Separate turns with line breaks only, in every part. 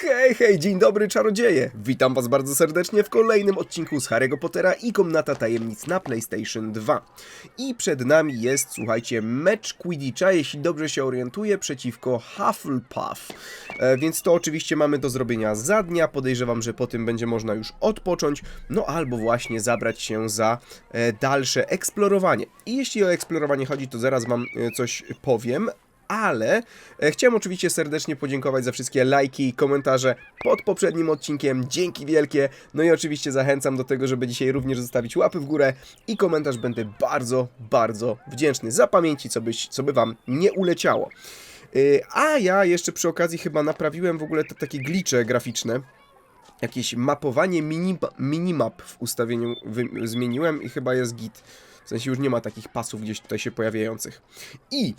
Hej, hej, dzień dobry czarodzieje! Witam was bardzo serdecznie w kolejnym odcinku z Harry'ego Pottera i Komnata Tajemnic na PlayStation 2. I przed nami jest, słuchajcie, mecz Quidditcha, jeśli dobrze się orientuję, przeciwko Hufflepuff. E, więc to oczywiście mamy do zrobienia za dnia, podejrzewam, że po tym będzie można już odpocząć, no albo właśnie zabrać się za e, dalsze eksplorowanie. I jeśli o eksplorowanie chodzi, to zaraz wam e, coś powiem, ale e, chciałem oczywiście serdecznie podziękować za wszystkie lajki i komentarze pod poprzednim odcinkiem. Dzięki wielkie. No i oczywiście zachęcam do tego, żeby dzisiaj również zostawić łapy w górę i komentarz. Będę bardzo, bardzo wdzięczny za pamięci, co, byś, co by wam nie uleciało. Yy, A ja jeszcze przy okazji chyba naprawiłem w ogóle te takie glicze graficzne. Jakieś mapowanie mini, minimap w ustawieniu zmieniłem i chyba jest git. W sensie już nie ma takich pasów gdzieś tutaj się pojawiających. I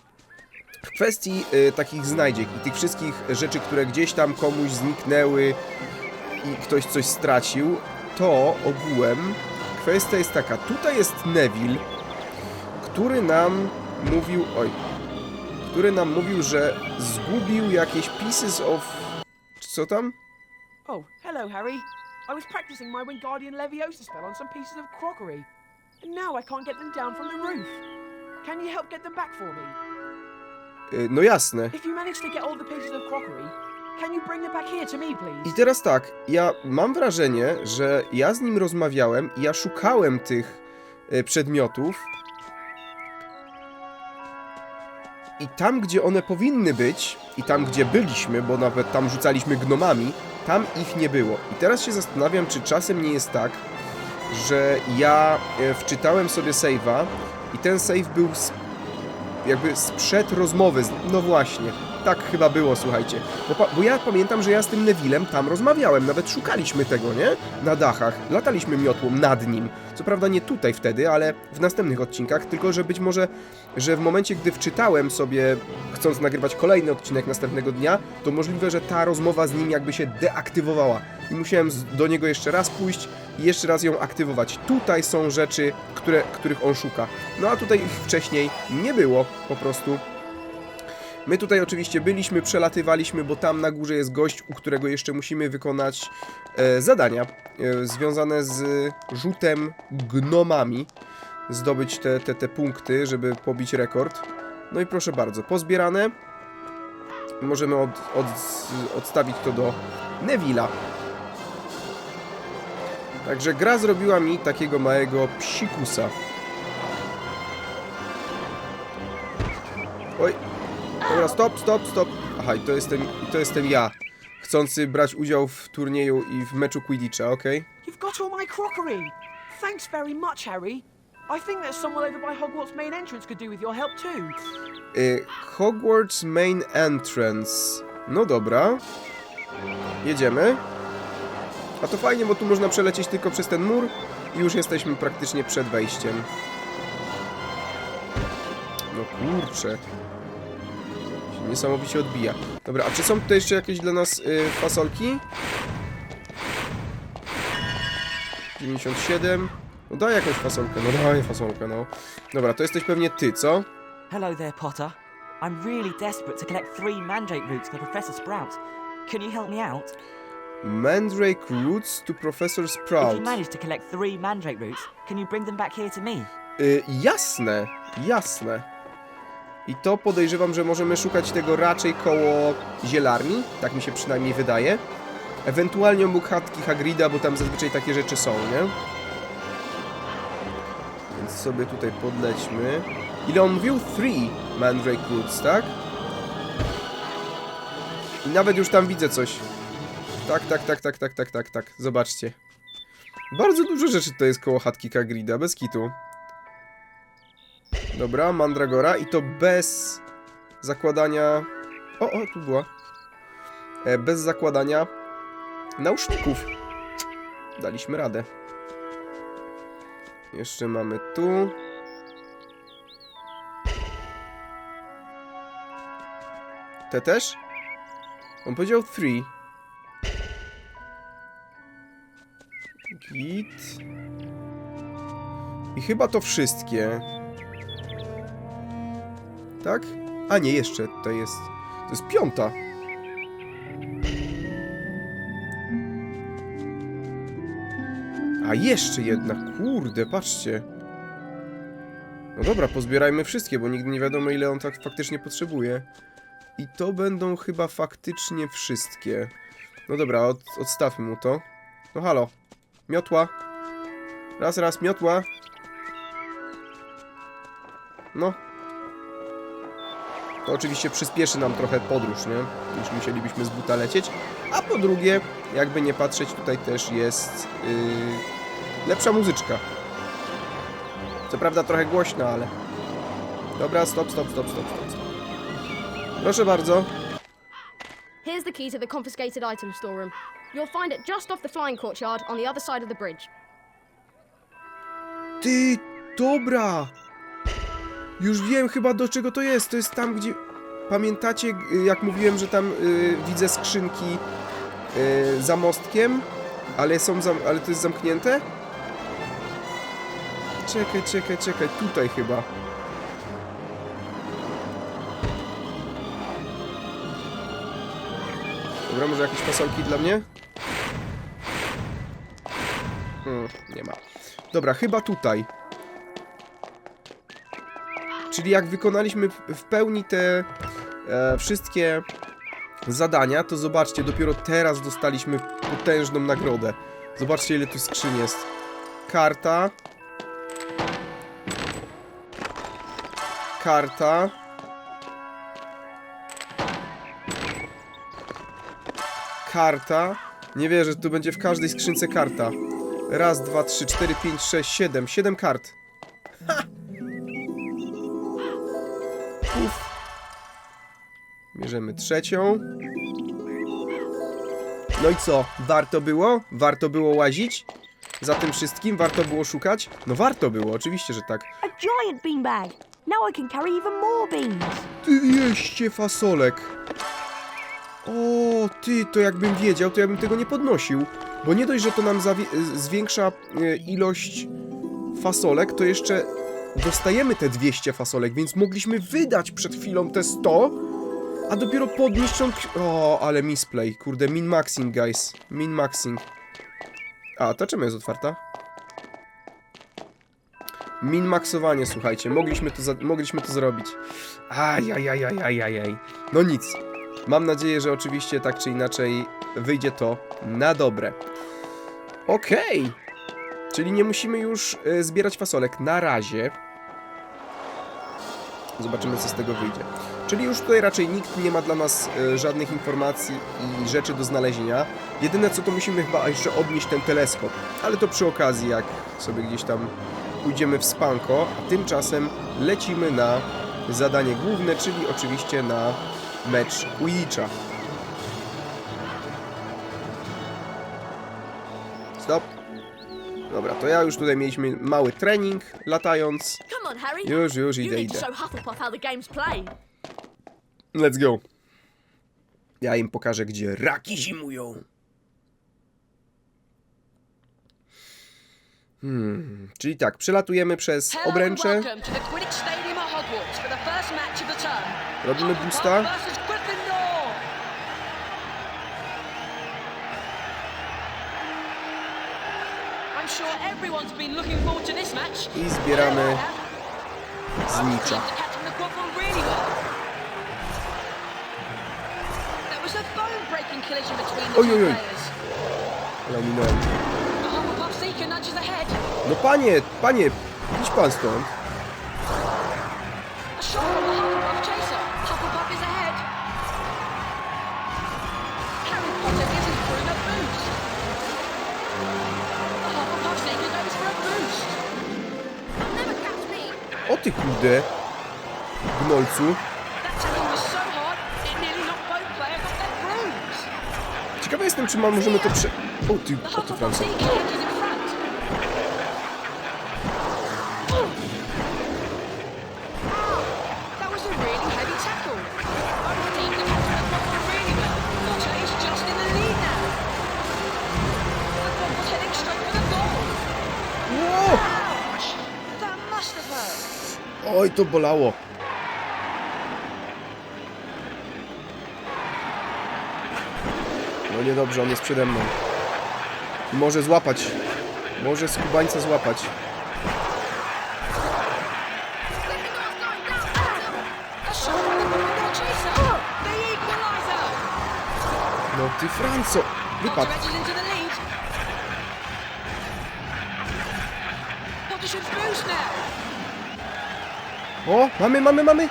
w kwestii y, takich znajdziek i tych wszystkich rzeczy, które gdzieś tam komuś zniknęły i ktoś coś stracił, to ogółem kwestia jest taka. Tutaj jest Neville, który nam mówił. Oj. Który nam mówił, że zgubił jakieś pieces of. Co tam?
Oh, hello, Harry. I was practicing my Wingardium Leviosa spell on some pieces of crockery, and now I can't get them down from the roof. Can you help get them back for me?
Y, no jasne.
If you manage to get all the pieces of crockery, can you bring them back here to me, please?
I teraz tak, ja mam wrażenie, że ja z nim rozmawiałem i ja szukałem tych e, przedmiotów. I tam, gdzie one powinny być, i tam, gdzie byliśmy, bo nawet tam rzucaliśmy gnomami, tam ich nie było. I teraz się zastanawiam, czy czasem nie jest tak, że ja e, wczytałem sobie save'a i ten save był z, jakby sprzed rozmowy. No właśnie, tak chyba było, słuchajcie. Bo, bo ja pamiętam, że ja z tym Nevillem tam rozmawiałem, nawet szukaliśmy tego, nie? Na dachach, lataliśmy miotłą nad nim. Co prawda nie tutaj wtedy, ale w następnych odcinkach, tylko że być może, że w momencie, gdy wczytałem sobie, chcąc nagrywać kolejny odcinek następnego dnia, to możliwe, że ta rozmowa z nim jakby się deaktywowała. I musiałem do niego jeszcze raz pójść i jeszcze raz ją aktywować. Tutaj są rzeczy, które, których on szuka. No a tutaj ich wcześniej nie było po prostu. My tutaj oczywiście byliśmy, przelatywaliśmy, bo tam na górze jest gość, u którego jeszcze musimy wykonać e, zadania e, związane z rzutem gnomami. Zdobyć te, te, te punkty, żeby pobić rekord. No i proszę bardzo, pozbierane. Możemy od, od, odstawić to do Neville'a. Także gra zrobiła mi takiego małego psikusa. Oj, Dobra, stop, stop, stop. Aha, i to jestem, i to jestem ja. Chcący brać udział w turnieju i w meczu Quidditcha, okej?
You've got all my crockery. Thanks very much, Harry. I think there's someone over by Hogwarts main entrance could do with your help too.
Y, Hogwarts Main Entrance. No dobra. Jedziemy. A to fajnie, bo tu można przelecieć tylko przez ten mur i już jesteśmy praktycznie przed wejściem. No kurczę. Niesamowicie odbija. Dobra, a czy są tutaj jeszcze jakieś dla nas y, fasolki? 97. No daj jakąś fasolkę, no daj fasolkę, no. Dobra, to jesteś pewnie ty, co?
Hello there, Potter. I'm really desperate to collect three mandrake roots for Professor Sprout. Can you help me out?
Mandrake Roots to Professor
If
Sprout.
you manage to collect three mandrake roots, can you bring them back here to me?
Y, jasne, jasne. I to podejrzewam, że możemy szukać tego raczej koło zielarni, tak mi się przynajmniej wydaje. Ewentualnie obok chatki Hagrida, bo tam zazwyczaj takie rzeczy są, nie? Więc sobie tutaj podlećmy. Ile on mówił? Three Mandrake Roots, tak? I nawet już tam widzę coś. Tak, tak, tak, tak, tak, tak, tak, tak. Zobaczcie. Bardzo dużo rzeczy to jest koło chatki Hagrida, bez kitu. Dobra, Mandragora i to bez zakładania... O, o, tu była. E, bez zakładania nauszników. Daliśmy radę. Jeszcze mamy tu. Te też? On powiedział three. Git. I chyba to wszystkie tak? A nie, jeszcze, to jest... To jest piąta. A jeszcze jedna, kurde, patrzcie. No dobra, pozbierajmy wszystkie, bo nigdy nie wiadomo ile on tak faktycznie potrzebuje. I to będą chyba faktycznie wszystkie. No dobra, od, odstawmy mu to. No halo. Miotła. Raz, raz, miotła. No, to oczywiście przyspieszy nam trochę podróż, nie? Niż musielibyśmy z buta lecieć. A po drugie, jakby nie patrzeć, tutaj też jest yy, lepsza muzyczka. Co prawda trochę głośna, ale... Dobra, stop, stop, stop, stop, stop. stop. Proszę bardzo.
Here's the key to the confiscated item storeroom. You'll find it just off the flying courtyard on the other side of the bridge.
Ty, dobra! Już wiem chyba do czego to jest. To jest tam, gdzie... Pamiętacie, jak mówiłem, że tam y, widzę skrzynki y, za mostkiem? Ale są zam... ale to jest zamknięte? Czekaj, czekaj, czekaj. Tutaj chyba. Dobra, może jakieś fasolki dla mnie? Hmm, nie ma. Dobra, chyba tutaj. Czyli jak wykonaliśmy w- pełni te e, wszystkie zadania, to zobaczcie, dopiero teraz dostaliśmy potężną nagrodę. Zobaczcie, ile tu skrzyń jest. Karta. Karta. Karta. Nie wierzę, tu będzie w każdej skrzynce karta. Raz, dwa, trzy, cztery, pięć, sześć, siedem. Siedem kart. Bierzemy trzecią. No i co? Warto było? Warto było łazić? Za tym wszystkim? Warto było szukać? No warto było, oczywiście, że tak.
A giant beanbag! Now I can carry even more beans!
200 fasolek. O, ty, to jakbym wiedział, to ja bym tego nie podnosił. Bo nie dość, że to nam zwiększa e, ilość fasolek, to jeszcze dostajemy te 200 fasolek, więc mogliśmy wydać przed chwilą te 100, a dopiero podnieść ją... O, ale misplay, kurde, min-maxing, guys. Min-maxing. A, ta czemu jest otwarta? Min-maxowanie, słuchajcie, mogliśmy to, za- mogliśmy to zrobić. Ajajajajajajaj. No nic. Mam nadzieję, że oczywiście tak czy inaczej wyjdzie to na dobre. Okej. Czyli nie musimy już e, zbierać fasolek na razie. Zobaczymy, co z tego wyjdzie. Czyli już tutaj raczej nikt nie ma dla nas e, żadnych informacji i rzeczy do znalezienia. Jedyne co to musimy chyba jeszcze odnieść ten teleskop. Ale to przy okazji, jak sobie gdzieś tam pójdziemy w spanko. A tymczasem lecimy na zadanie główne, czyli oczywiście na mecz Quidditcha. Stop. Dobra, to ja już tutaj mieliśmy mały trening latając. Już, już, idę, idę.
show Hufflepuff how the game's played.
Let's go. Ja im pokażę, gdzie raki zimują. Hmm, czyli tak, przelatujemy przez obręcze.
welcome to the Quidditch Stadium bone-breaking collision between the
Oj,
two
oj,
players.
Ale
Seeker nudges ahead.
No panie, panie, idź pan stąd.
A shot from the Hufflepuff chaser. Hufflepuff is ahead. Harry Potter gives his broom a boost. The Hufflepuff Seeker goes for a boost.
You'll never catch me.
O ty kurde. Gnolcu. Jestem, czy ma, możemy to prze... O ty, o ty Francja.
Seeker is in front. That was a really heavy tackle. Both teams are catching the ball really well. Potter is just in the lead now. The ball was heading straight for the goal.
Ło!
Ouch! That must have hurt.
Oj, to bolało. No niedobrze, on jest przede mną. Może złapać Może skubańca złapać. No ty Franco! Wypadł. O, mamy, mamy, mamy!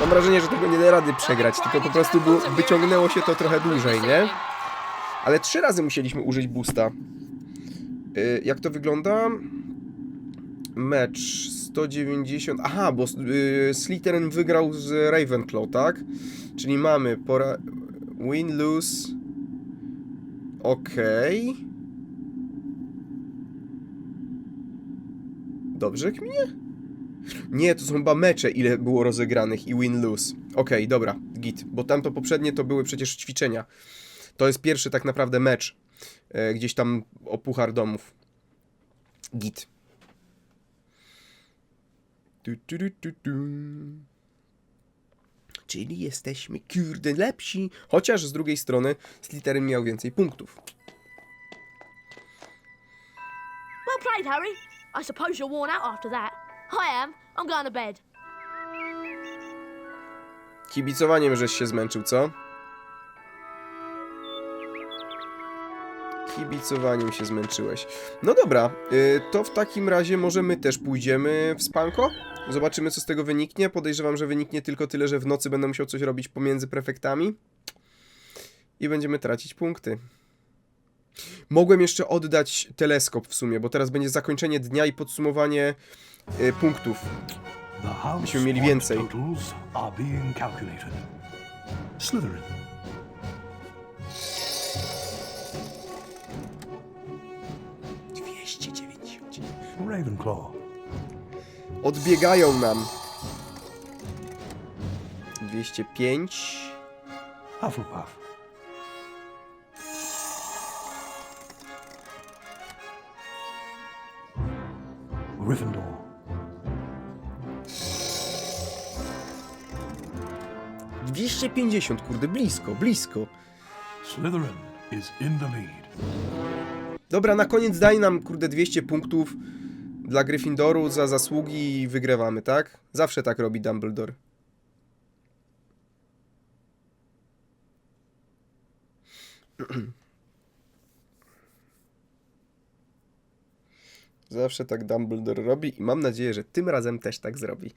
Mam wrażenie, że tego nie da rady przegrać, tylko po prostu było, wyciągnęło się to trochę dłużej, nie? Ale trzy razy musieliśmy użyć boosta. Y, jak to wygląda? Mecz 190. Aha, bo y, Slytherin wygrał z Ravenclaw, tak? Czyli mamy pora... Win, lose. Okej. Dobrze kminie? Nie, to są chyba mecze, ile było rozegranych i win-lose. Okej, dobra, git. Bo tamto poprzednie to były przecież ćwiczenia. To jest pierwszy tak naprawdę mecz. E, gdzieś tam o Puchar Domów. Git. Tu, tu, tu, tu, tu. Czyli jesteśmy, kurde, lepsi. Chociaż z drugiej strony Slytherin miał więcej punktów.
Well played, Harry. I suppose you're worn out after that. I am. I'm going to bed.
Kibicowaniem żeś się zmęczył, co? Kibicowaniem się zmęczyłeś. No dobra, y, to w takim razie może my też pójdziemy w spanko? Zobaczymy, co z tego wyniknie. Podejrzewam, że wyniknie tylko tyle, że w nocy będę musiał coś robić pomiędzy prefektami. I będziemy tracić punkty. Mogłem jeszcze oddać teleskop w sumie, bo teraz będzie zakończenie dnia i podsumowanie y, punktów. Myśmy mieli więcej.
Ravenclaw.
Odbiegają nam. 205.
Hufflepuff. Gryffindor.
Dwieście pięćdziesiąt, kurde, blisko, blisko.
Slytherin is in the lead.
Dobra, na koniec daj nam, kurde, 200 punktów dla Gryffindoru za zasługi i wygrywamy, tak? Zawsze tak robi Dumbledore. Zawsze tak Dumbledore robi i mam nadzieję, że tym razem też tak zrobi.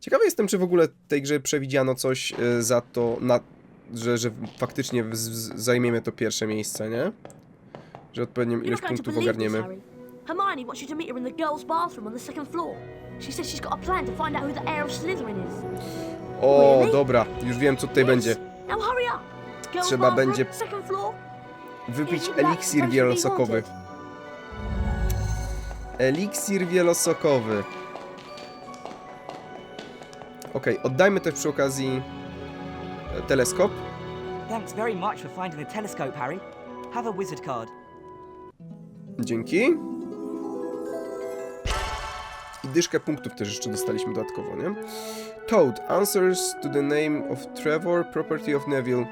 Ciekawy jestem, czy w ogóle w tej grze przewidziano coś e, za to, na, że, że faktycznie w- z- zajmiemy to pierwsze miejsce, nie? Że odpowiednią ilość punktów ogarniemy.
Hermione wants you to meet her in the girls' bathroom on the second floor. She says she's got a plan to find out who the heir of Slytherin is.
O, dobra, już wiem co tutaj będzie. Trzeba będzie. Wypić eliksir wielosokowy. Eliksir wielosokowy. Okej, oddajmy też przy okazji e, teleskop.
Thanks very much for finding the telescope, Harry. Have a wizard card.
Dzięki. I dyszkę punktów też jeszcze dostaliśmy dodatkowo, nie? Toad answers to the name of Trevor, property of Neville.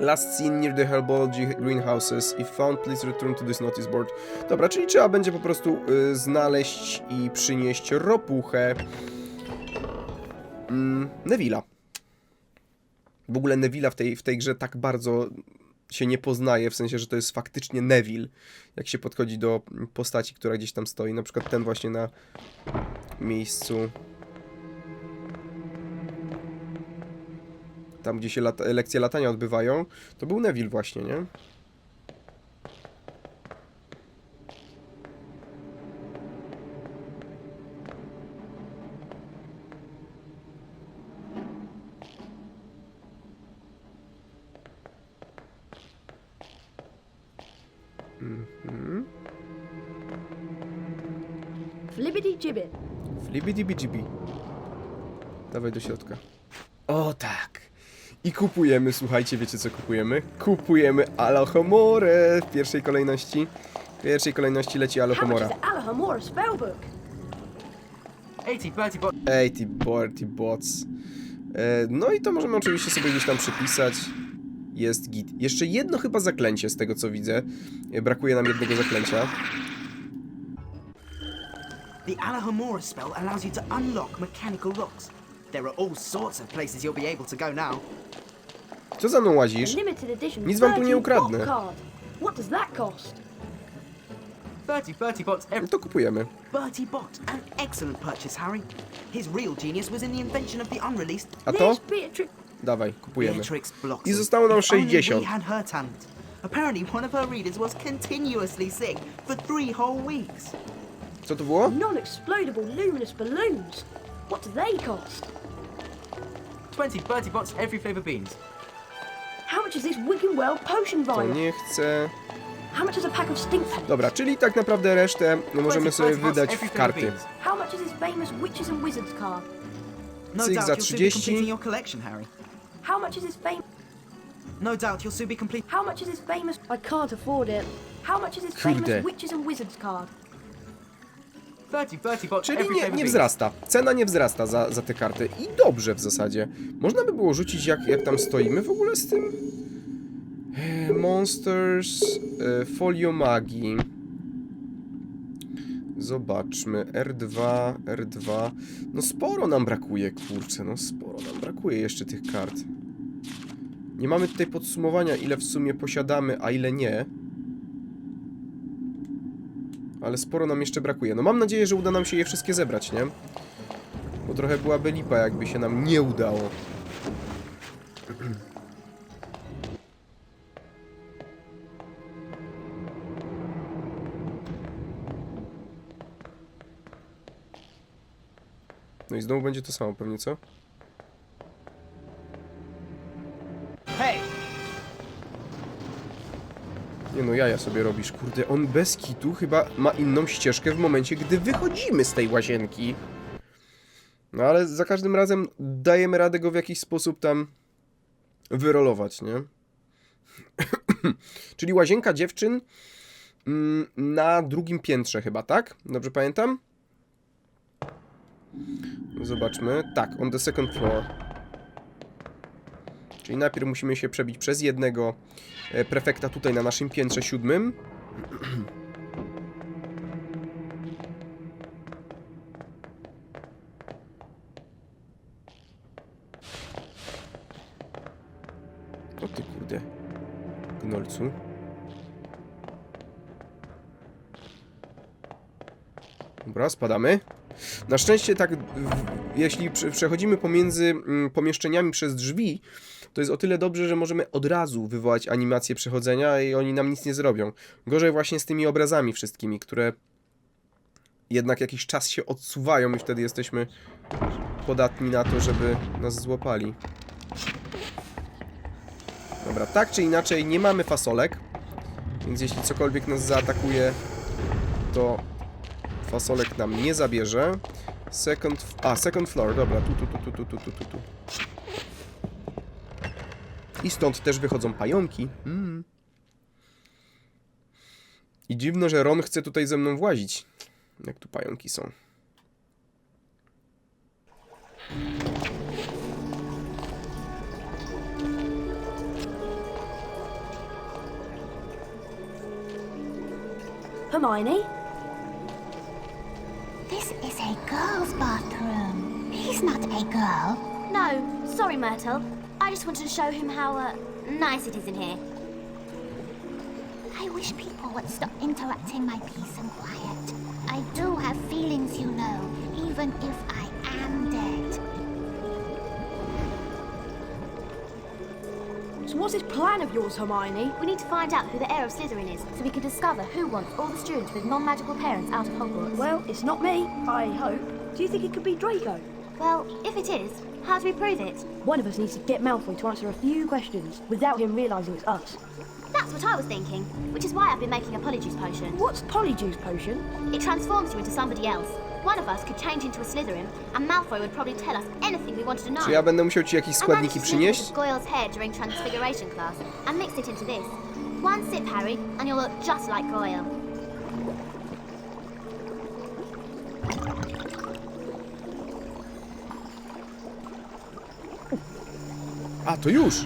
Last seen near the herbology greenhouses. If found, please return to this notice board. Dobra, czyli trzeba będzie po prostu y, znaleźć i przynieść ropuchę mm, Neville'a. W ogóle Neville'a w tej, w tej grze tak bardzo się nie poznaje, w sensie, że to jest faktycznie Neville, jak się podchodzi do postaci, która gdzieś tam stoi. Na przykład ten właśnie na miejscu. Tam, gdzie się lata lekcje latania odbywają, to był Neville właśnie, nie?
Flibbity gibbet.
Flibidi-bidi. Dawaj do środka. O tak. I kupujemy, słuchajcie, wiecie co kupujemy? Kupujemy Alohomore w pierwszej kolejności. W pierwszej kolejności leci Alohomora.
the Alohomora spellbook?
80, 30 bucks.
Ej, ty Bertie Bots. E, no i to możemy oczywiście sobie gdzieś tam przypisać. jest git. Jeszcze jedno chyba zaklęcie z tego co widzę. E, Brakuje nam jednego zaklęcia.
The Alahomora spell allows you to unlock mechanical locks. There are all sorts of places you'll be able to go now.
Co za mną łazisz?
Limited edition.
Nic wam tu nie
30
ukradnę.
Card. What does that cost?
30 Bertie Bots every.
No to kupujemy.
Bertie Bot, an excellent purchase, Harry. His real genius was in the invention of the unreleased
A to?
There's Beatrix.
Dawaj, kupujemy.
Beatrix.
I zostało nam
If only
60.
We had her talent. Apparently, one of her readers was continuously sick for three whole weeks.
Co to było?
Non-explodable luminous balloons. What do they cost?
20 Bertie Bots every flavour beans.
How much is this Wigan Well potion
To
vial?
nie chcę.
How much is a pack of stink?
Dobra, czyli tak naprawdę resztę możemy
20
sobie
Bertie
wydać
every
w
flavour
karty.
beans.
How much is this famous witches and wizards card?
No
Cyk
doubt
za
you'll soon be
30.
completing your collection, Harry.
How much is this famous?
No doubt you'll soon be complete.
How much is this famous? I can't afford it. How much is this
Kurde.
famous witches and wizards card?
30 Bertie Bots
Czyli
every
nie, nie wzrasta. Cena nie wzrasta za, za te karty. I dobrze w zasadzie. Można by było rzucić, jak, jak tam stoimy w ogóle z tym. E, Monsters, e, Folio Magii. Zobaczmy. R2, R2. No sporo nam brakuje, kurczę. No sporo nam brakuje jeszcze tych kart. Nie mamy tutaj podsumowania, ile w sumie posiadamy, a ile nie. Ale sporo nam jeszcze brakuje. No mam nadzieję, że uda nam się je wszystkie zebrać, nie? Bo trochę byłaby lipa, jakby się nam nie udało. No i znowu będzie to samo pewnie, co? Nie no, jaja sobie robisz, kurde, on bez kitu chyba ma inną ścieżkę w momencie, gdy wychodzimy z tej łazienki. No ale za każdym razem dajemy radę go w jakiś sposób tam wyrolować, nie? Czyli łazienka dziewczyn mm, na drugim piętrze chyba, tak? Dobrze pamiętam? Zobaczmy. Tak, on the second floor. Czyli najpierw musimy się przebić przez jednego e, prefekta tutaj na naszym piętrze siódmym. O ty kurde. Gnolcu. Dobra, spadamy. Na szczęście tak, jeśli prze- przechodzimy pomiędzy mm, pomieszczeniami przez drzwi, to jest o tyle dobrze, że możemy od razu wywołać animację przechodzenia i oni nam nic nie zrobią. Gorzej właśnie z tymi obrazami wszystkimi, które jednak jakiś czas się odsuwają i wtedy jesteśmy podatni na to, żeby nas złapali. Dobra, tak czy inaczej nie mamy fasolek, więc jeśli cokolwiek nas zaatakuje, to Fasolek nam nie zabierze. Second... A, second floor, dobra. Tu, tu, tu, tu, tu, tu, tu, tu. I stąd też wychodzą pająki. Mm. I dziwno, że Ron chce tutaj ze mną włazić. Jak tu pająki są.
Hermione?
This is a girl's bathroom. He's not a girl.
No, sorry, Myrtle. I just wanted to show him how uh, nice it is in here.
I wish people would stop interrupting my peace and quiet. I do have feelings, you know, even if I
This plan of yours, Hermione?
We need to find out who the heir of Slytherin is, so we can discover who wants all the students with non-magical parents out of Hogwarts.
Well, it's not me, I hope. Do you think it could be Draco?
Well, if it is, how do we prove it?
One of us needs to get Malfoy to answer a few questions without him realising it's us.
That's what I was thinking, which is why I've been making a Polyjuice potion.
What's Polyjuice Potion?
It transforms you into somebody else. One of us could change into a Slytherin, and Malfoy would probably tell us anything we wanted to know.
Czy ja będę musiał ci jakieś
I managed
składniki
to sneak a bit
przynieść?
of Goyle's hair during Transfiguration class and mixed it into this. One sip, Harry, and you'll look just like Goyle.
A, to już!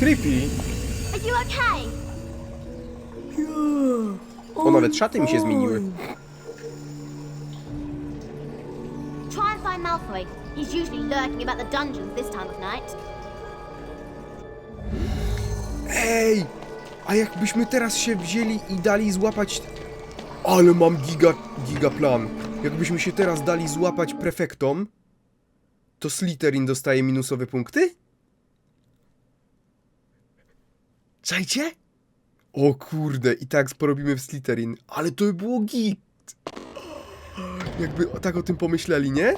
Creepy.
Are you okay?
O, nawet szaty mi się zmieniły.
Try and find Malfoy. He's usually lurking about the dungeons this time of night.
Ej! A jakbyśmy teraz się wzięli i dali złapać... Ale mam giga, giga plan. Jakbyśmy się teraz dali złapać prefektom, to Slytherin dostaje minusowe punkty? Czajcie? O kurde, i tak porobimy w Slytherin, ale to by było git. Jakby tak o tym pomyśleli, nie?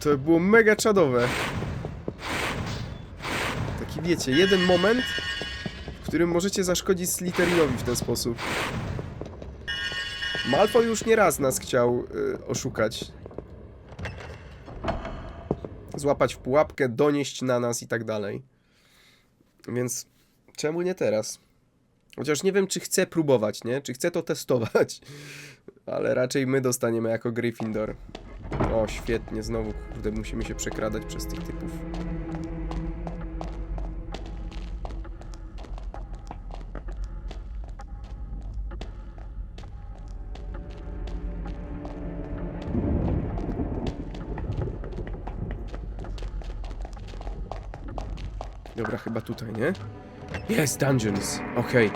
To by było mega czadowe. Taki wiecie, jeden moment, w którym możecie zaszkodzić Slytherinowi w ten sposób. Malfoy już nie raz nas chciał y, oszukać. Złapać w pułapkę, donieść na nas i tak dalej. Więc czemu nie teraz? Chociaż nie wiem, czy chcę próbować, nie? Czy chcę to testować. Ale raczej my dostaniemy jako Gryffindor. O, świetnie, znowu, kurde, musimy się przekradać przez tych typów. Chyba tutaj, nie? Jest, dungeons, okej.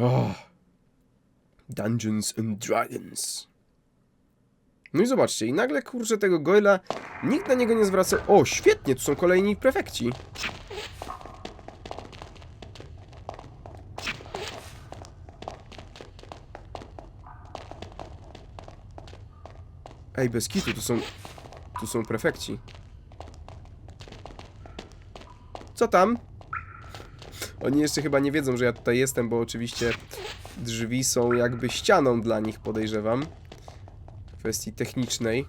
O. Dungeons and Dragons. No i zobaczcie, i nagle kurczę tego Goyla, nikt na niego nie zwraca. O, świetnie, tu są kolejni prefekci. Ej, bez kitu, tu są. Tu są prefekci. Co tam? Oni jeszcze chyba nie wiedzą, że ja tutaj jestem, bo oczywiście drzwi są jakby ścianą dla nich, podejrzewam kwestii technicznej.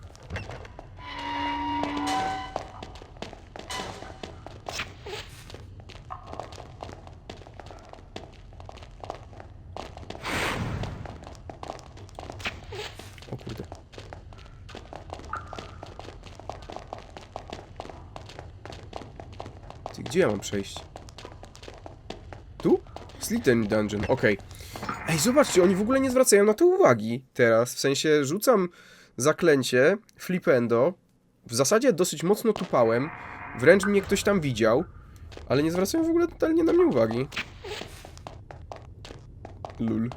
Gdzie ja mam przejść? Tu? Slytherin Dungeon, okej. Ej, zobaczcie, oni w ogóle nie zwracają na to uwagi teraz. W sensie rzucam zaklęcie, flipendo. W zasadzie dosyć mocno tupałem. Wręcz mnie ktoś tam widział. Ale nie zwracają w ogóle totalnie na mnie uwagi. Lul.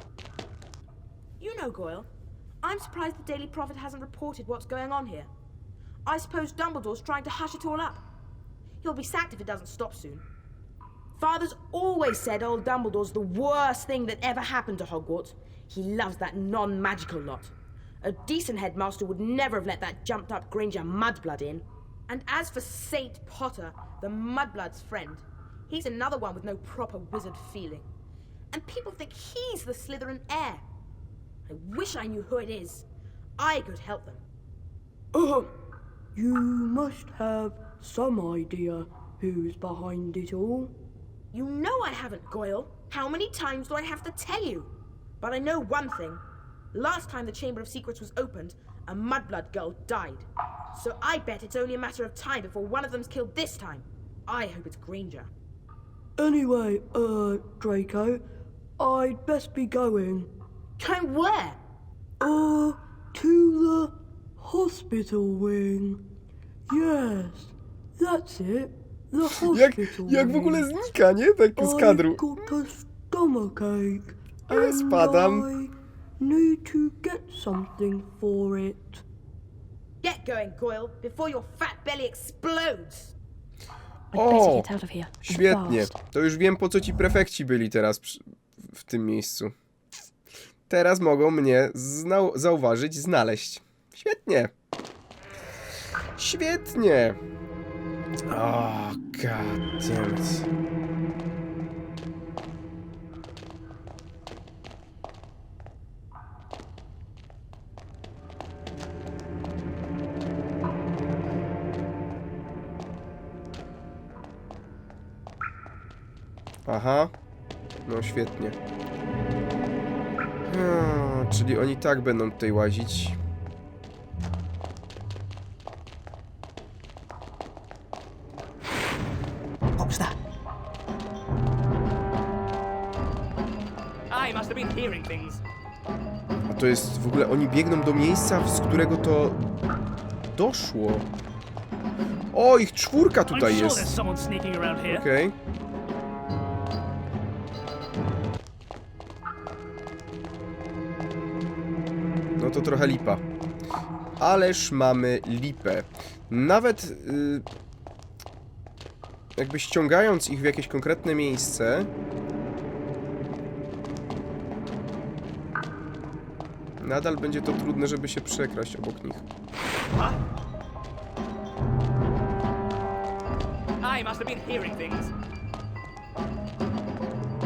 You know, Goyle, I'm surprised the Daily Prophet hasn't reported what's going on here. I suppose Dumbledore's trying to hush it all up. He'll be sacked if it doesn't stop soon. Father's always said old Dumbledore's the worst thing that ever happened to Hogwarts. He loves that non-magical lot. A decent headmaster would never have let that jumped-up Granger Mudblood in. And as for Saint Potter, the Mudblood's friend, he's another one with no proper wizard feeling. And people think he's the Slytherin heir. I wish I knew who it is. I could help them.
Oh, you must have some idea who's behind it all.
You know I haven't, Goyle. How many times do I have to tell you? But I know one thing. Last time the Chamber of Secrets was opened, a Mudblood girl died. So I bet it's only a matter of time before one of them's killed this time. I hope it's Granger.
Anyway, uh, Draco, I'd best be going.
Going where?
Uh, to the hospital wing. Yes, that's it. The
Jak,
hospital
jak w ogóle znika, nie? Tak z kadru.
I've got a stomachache.
Ja
and
spadam.
I need to get something for it.
Get going, Goyle, before your fat belly explodes.
O, świetnie. To już wiem, po co ci prefekci byli teraz przy, w tym miejscu. Teraz mogą mnie zna- zauważyć, znaleźć. Świetnie. Świetnie. O, god damn it. Aha. No świetnie. Hmm, czyli oni tak będą tutaj łazić.
Who's.
A to jest w ogóle, oni biegną do miejsca, z którego to doszło. O, ich czwórka tutaj jest.
someone.
Okej. No to trochę lipa. Ależ mamy lipę. Nawet y, jakby ściągając ich w jakieś konkretne miejsce. Nadal będzie to trudne, żeby się przekraść obok nich.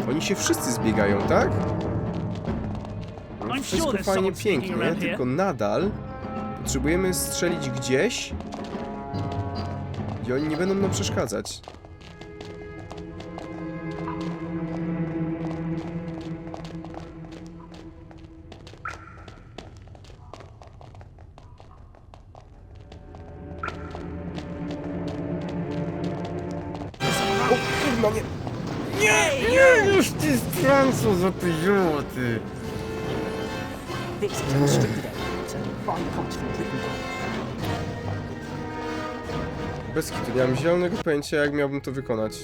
Oni się wszyscy zbiegają, tak? Wszystko fajnie, pięknie, tylko nadal potrzebujemy strzelić gdzieś, gdzie oni nie będą nam przeszkadzać. Mam zielonego pojęcia, jak miałbym to wykonać.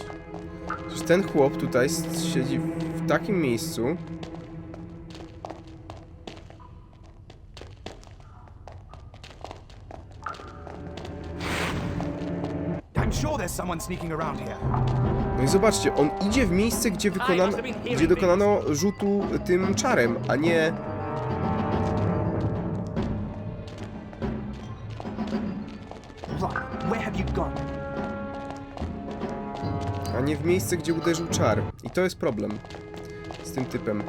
Przecież ten chłop tutaj siedzi w takim miejscu. No i zobaczcie, on idzie w miejsce, gdzie wykonano, gdzie dokonano rzutu tym czarem, a nie... nie w miejsce, gdzie uderzył czar. I to jest problem z tym typem.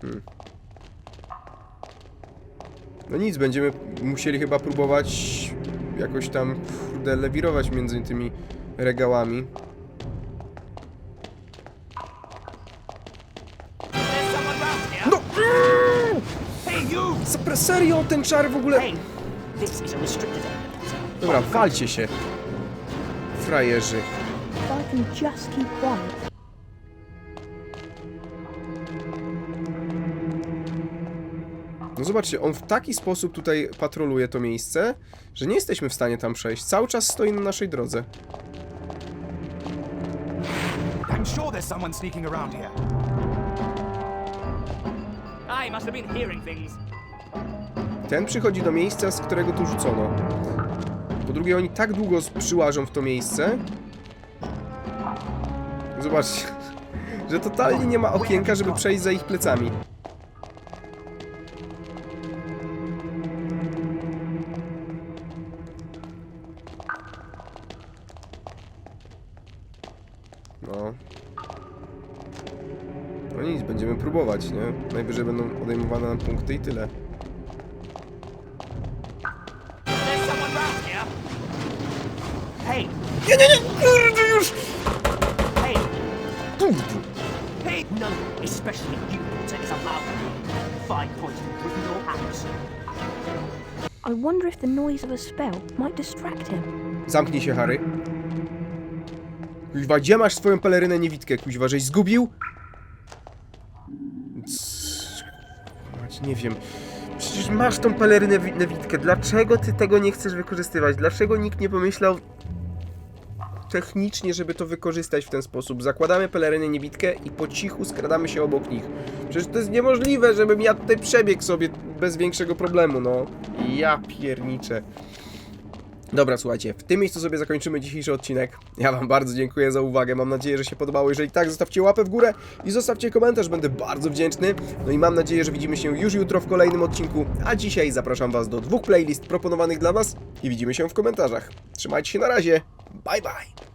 Hmm. No nic, będziemy musieli chyba próbować jakoś tam, kurde, lewirować między tymi regałami. No!
Hey, you!
Serio, ten czar w ogóle... Dobra, walcie się. Frajerzy. No zobaczcie, on w taki sposób tutaj patroluje to miejsce, że nie jesteśmy w stanie tam przejść. Cały czas stoi na naszej drodze.
I'm sure there's someone sneaking around here.
I must have been hearing things.
Ten przychodzi do miejsca, z którego tu rzucono. Po drugie, oni tak długo przyłażą w to miejsce. Zobaczcie, że totalnie nie ma okienka, żeby przejść za ich plecami. No. No nic, będziemy próbować, nie? Najwyżej będą odejmowane nam punkty i tyle.
Especially you, Potter, is allowed. Five points from Gryffindor House.
I wonder if the noise of a spell might distract him.
Zamknij się, Harry. Kuźwa, gdzie masz swoją pelerynę niewidkę, kuźwa, żeś zgubił? C- Mać, Nie wiem. Przecież masz tą pelerynę wi- niewidkę. Dlaczego ty tego nie chcesz wykorzystywać? Dlaczego nikt nie pomyślał technicznie, żeby to wykorzystać w ten sposób? Zakładamy pelerynę niewidkę i po cichu skradamy się obok nich. Przecież to jest niemożliwe, żebym ja tutaj przebiegł sobie bez większego problemu, no. Ja pierniczę. Dobra, słuchajcie, w tym miejscu sobie zakończymy dzisiejszy odcinek. Ja Wam bardzo dziękuję za uwagę. Mam nadzieję, że się podobało. Jeżeli tak, zostawcie łapę w górę i zostawcie komentarz, będę bardzo wdzięczny. No i mam nadzieję, że widzimy się już jutro w kolejnym odcinku. A dzisiaj zapraszam Was do dwóch playlist proponowanych dla Was i widzimy się w komentarzach. Trzymajcie się na razie. Bye bye.